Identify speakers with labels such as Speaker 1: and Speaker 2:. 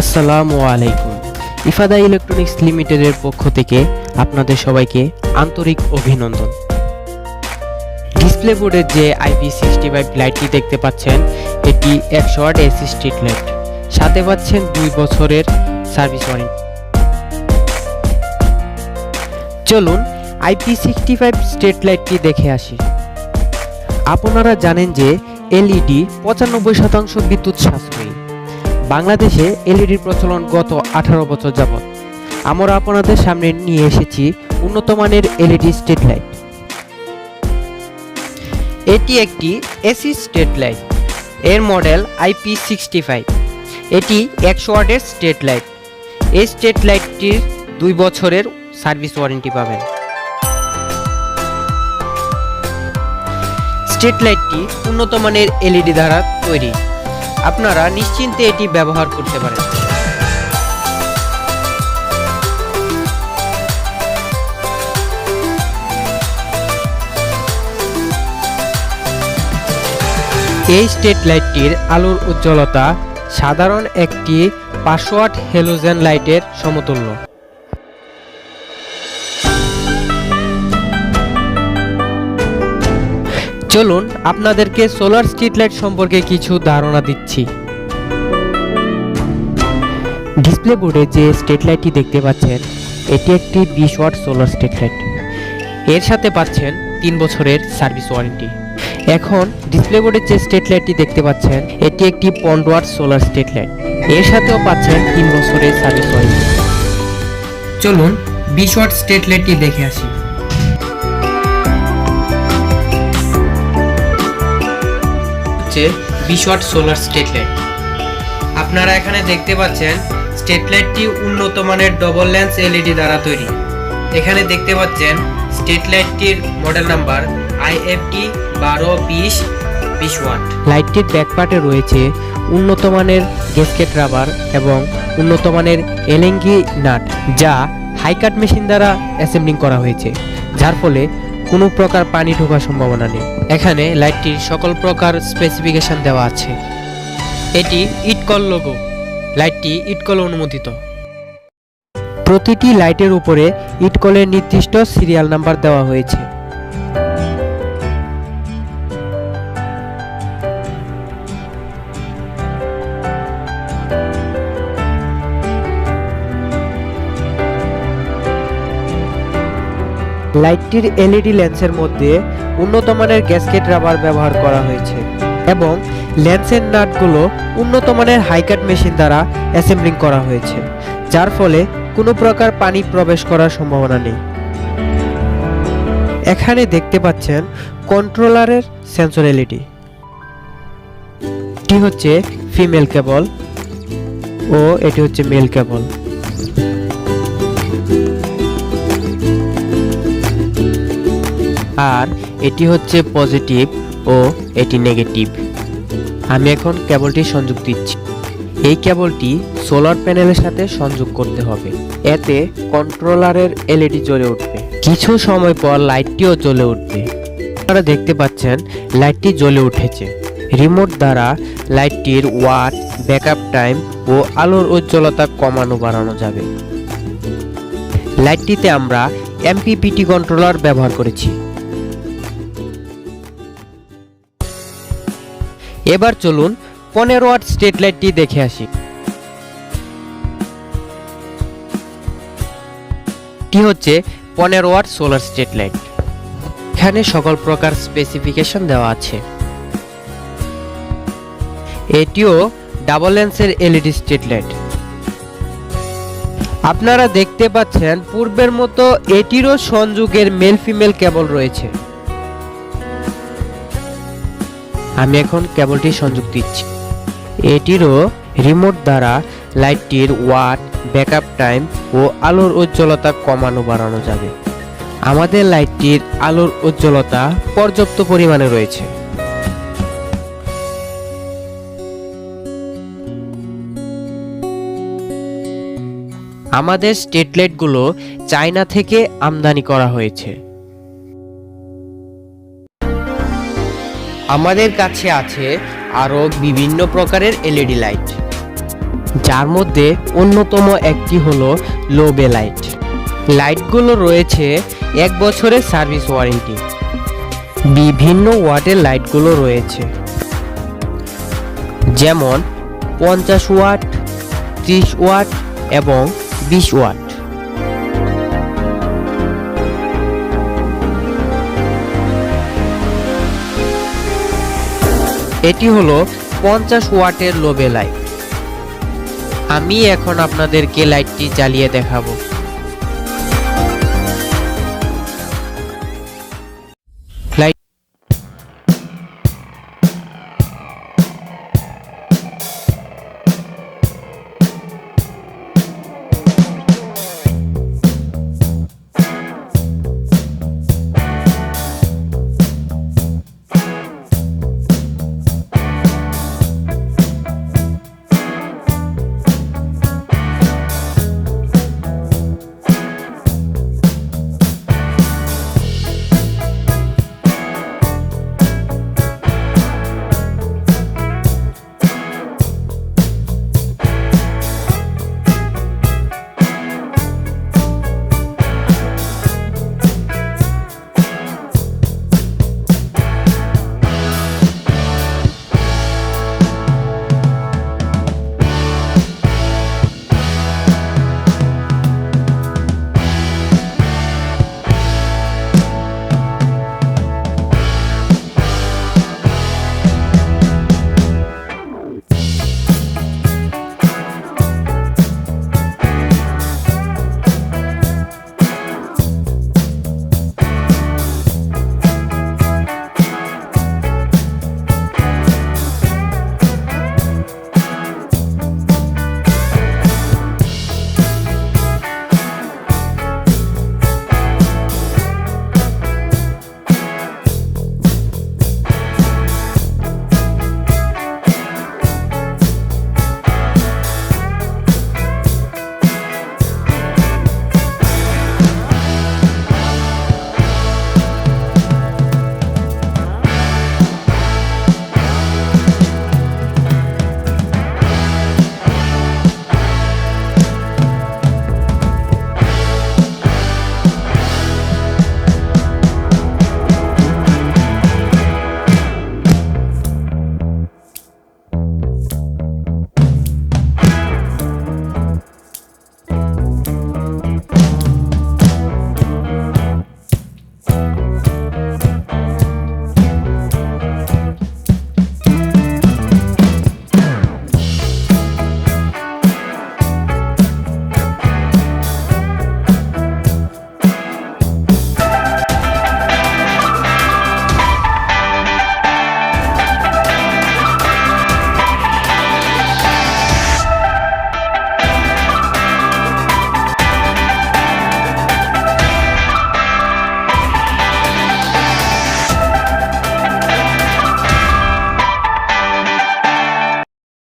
Speaker 1: আসসালামু আলাইকুম। ইফাদা ইলেকট্রনিক্স লিমিটেডের পক্ষ থেকে আপনাদের সবাইকে আন্তরিক অভিনন্দন। ডিসপ্লে বোর্ডের যে আইপি সিক্সটি ফাইভ লাইটটি দেখতে পাচ্ছেন, এটি একশো ওয়াট এসি স্ট্রিট লাইট। সাথে পাচ্ছেন দুই বছরের সার্ভিস ওয়ারেন্টি। চলুন আইপি সিক্সটি ফাইভ স্ট্রিট লাইটটি দেখে আসি। আপনারা জানেন যে এলইডি পঁচানব্বই শতাংশ বিদ্যুৎ সাশ্রয়ী। বাংলাদেশে এলইডির প্রচলন গত আঠারো বছর যাবৎ। আমরা আপনাদের সামনে নিয়ে এসেছি উন্নত মানের এলইডি স্ট্রিট লাইট এটি একটি এসি স্ট্রিট লাইটের মডেল আইপি সিক্সটি ফাইভ। এটি একশো ওয়াটের স্ট্রিট লাইট এই স্ট্রিট লাইটটির দুই বছরের সার্ভিস ওয়ারেন্টি পাবেন। স্ট্রিট লাইটটি উন্নত মানের এলইডি দ্বারা তৈরি। আপনারা নিশ্চিন্তে এটি ব্যবহার করতে পারেন। এই স্ট্রেট লাইটটির আলোর উজ্জ্বলতা সাধারণ একটি পাঁচশো আট হেলোজেন লাইটের সমতুল্য। চলুন আপনাদেরকে সোলার স্ট্রিট লাইট সম্পর্কে কিছু ধারণা দিচ্ছি। ডিসপ্লে বোর্ডে যে স্ট্রিট লাইটটি দেখতে পাচ্ছেন, এটি একটি বিশ ওয়াট সোলার স্ট্রিট লাইটের সাথে পাচ্ছেন তিন বছরের সার্ভিস ওয়ারেন্টি এখন ডিসপ্লে বোর্ডের যে স্ট্রিট লাইটটি দেখতে পাচ্ছেন, এটি একটি পনেরো ওয়াট সোলার স্ট্রিট লাইটের সাথেও পাচ্ছেন তিন বছরের সার্ভিস ওয়ারেন্টি চলুন বিশ ওয়াট স্ট্রিট লাইটটি দেখে আসি। হচ্ছে বিশ ওয়াট সোলার স্ট্রিট লাইট। আপনারা এখানে দেখতে পাচ্ছেন স্ট্রিট লাইটটি উন্নত মানের ডবল লেন্স এলইডি দ্বারা তৈরি। এখানে দেখতে পাচ্ছেন স্ট্রিট লাইটটির মডেল নাম্বার আইএফটি বারো, বিশ বিশ ওয়াট। লাইটটির ব্যাকপার্টে রয়েছে উন্নত মানের গেসকেট রাবার এবং উন্নত মানের এলেঙ্গি নাট, যা হাইকাট মেশিন দ্বারা অ্যাসেম্বলিং করা হয়েছে। যার ফলে কোনো প্রকার পানি ঢোকার সম্ভাবনা নেই। এখানে লাইটটির সকল প্রকার স্পেসিফিকেশন দেওয়া আছে। এটি ইটকল লোগো লাইটটি ইটকল অনুমোদিত। প্রতিটি লাইটের উপরে ইটকলের নির্দিষ্ট সিরিয়াল নাম্বার দেওয়া হয়েছে। লাইটটির এলইডি লেন্সের মধ্যে উন্নত মানের গ্যাসকেট রাবার ব্যবহার করা হয়েছে এবং লেন্সের নাটগুলো উন্নত মানের হাইকাট মেশিন দ্বারা অ্যাসেম্বলিং করা হয়েছে, যার ফলে কোনো প্রকার পানি প্রবেশ করার সম্ভাবনা নেই। এখানে দেখতে পাচ্ছেন কন্ট্রোলারের সেন্সর এলইডি। এটি হচ্ছে ফিমেল কেবল ও এটি হচ্ছে মেল কেবল। আর এটি হচ্ছে পজিটিভ ও এটি নেগেটিভ। আমি এখন কেবলটি সংযোগ দিচ্ছি। এই কেবলটি সোলার প্যানেলের সাথে সংযোগ করতে হবে। এতে কন্ট্রোলারের এলইডি জ্বলে উঠবে। কিছু সময় পর লাইটটিও জ্বলে উঠবে। আপনারা দেখতে পাচ্ছেন, লাইটটি জ্বলে উঠেছে। রিমোট দ্বারা লাইটটির ওয়াট, ব্যাকআপ টাইম ও আলোর উজ্জ্বলতা কমানো বাড়ানো যাবে। লাইটটিতে আমরা এমপিপিটি কন্ট্রোলার ব্যবহার করেছি। এবার চলুন পনেরো ওয়াট স্ট্রিট লাইটটি দেখে আসি। এটি হচ্ছে পনেরো ওয়াট সোলার স্ট্রিট লাইট? এখানে সকল প্রকার স্পেসিফিকেশন দেওয়া আছে। এটিও ডাবল লেন্সের এলইডি স্ট্রিট লাইট। আপনারা দেখতে পাচ্ছেন পূর্বের মতো এটিরও সংযোগের মেল ফিমেল কেবল রয়েছে। আমি এখন কেবলটি সংযোগ দিচ্ছি। এটিরও রিমোট দ্বারা লাইটটির ওয়াট ব্যাকআপ টাইম ও আলোর উজ্জ্বলতা কমানো বাড়ানো যাবে। আমাদের লাইটটির আলোর উজ্জ্বলতা পর্যাপ্ত পরিমাণে রয়েছে। আমাদের স্ট্রিট লাইটগুলো চায়না থেকে আমদানি করা হয়েছে। আমাদের কাছে আছে আরও বিভিন্ন প্রকারের এলইডি লাইট। যার মধ্যে অন্যতম একটি হলো লোবে লাইট। লাইটগুলো রয়েছে এক বছরের সার্ভিস ওয়ারেন্টি। বিভিন্ন ওয়াটের লাইটগুলো রয়েছে। যেমন পঞ্চাশ ওয়াট, ত্রিশ ওয়াট এবং বিশ ওয়াট। এটি হলো পঞ্চাশ ওয়াটের লোবে লাইট। আমি এখন আপনাদেরকে লাইটটি জ্বালিয়ে দেখাবো।